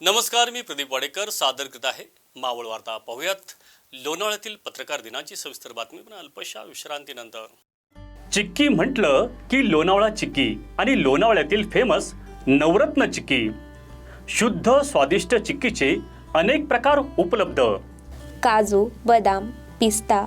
नमस्कार मी प्रदीप वाडेकर सादर करत आहे मावळ वार्ता. पाहूयात लोणावळ्यातील पत्रकार दिनाची सविस्तर बातमी. पण अल्पशा विश्रांतीनंतर. चिक्की म्हटलं की लोणावळा चिक्की आणि लोणावळ्यातील फेमस नवरत्न चिक्की. शुद्ध स्वादिष्ट चिक्कीचे अनेक प्रकार उपलब्ध. काजू बदाम पिस्ता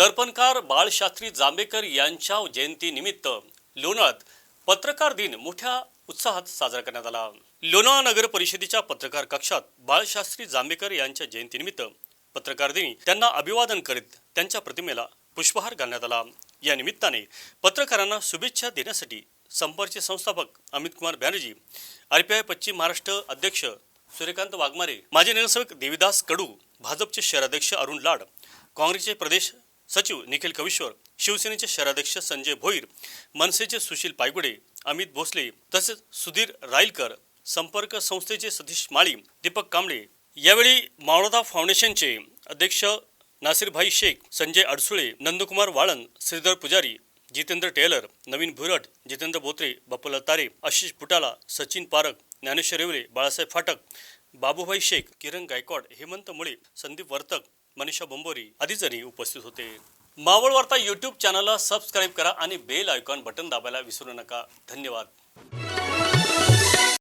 दर्पणकार बाळशास्त्री जांभेकर यांच्या जयंतीनिमित्त लोणात पत्रकार दिन मोठ्या उत्साहात साजरा करण्यात आला. लोणावळा नगर परिषदेच्या पत्रकार कक्षात बाळशास्त्री जांभेकर यांच्या जयंतीनिमित्त पत्रकार दिनी त्यांना अभिवादन करीत त्यांच्या प्रतिमेला पुष्पहार घालण्यात आला. या निमित्ताने पत्रकारांना शुभेच्छा देण्यासाठी संपर्कचे संस्थापक Amit Kumar Banerjee R P I पश्चिम महाराष्ट्र अध्यक्ष सूर्यकांत वाघमारे माजी नगरसेवक देविदास कडू भाजपचे शहराध्यक्ष अरुण लाड काँग्रेसचे प्रदेश सचिव निखिल कविश्वर शिवसेनेचे शहराध्यक्ष संजय भोईर मनसेचे सुशील पायगुडे अमित भोसले तसेच सुधीर राईलकर संपर्क संस्थेचे सतीश माळी दीपक कांबळे. यावेळी मावळदा फाउंडेशनचे अध्यक्ष नासिरभाई शेख संजय अडसुळे नंदकुमार वाळन श्रीधर पुजारी जितेंद्र टेलर नवीन भुरट जितेंद्र बोत्रे बापूला तारे आशिष पुटाला सचिन पारक ज्ञानेश्वर रेवले बाळासाहेब फाटक बाबूभाई शेख किरण गायकवाड हेमंत मुळे संदीप वर्तक मनीषा बोंबोरी आदी जणी उपस्थित होते मावळ वार्ता यूट्यूब चॅनलला सबस्क्राईब करा आणि बेल आयकॉन बटन दाबायला विसरू नका. धन्यवाद.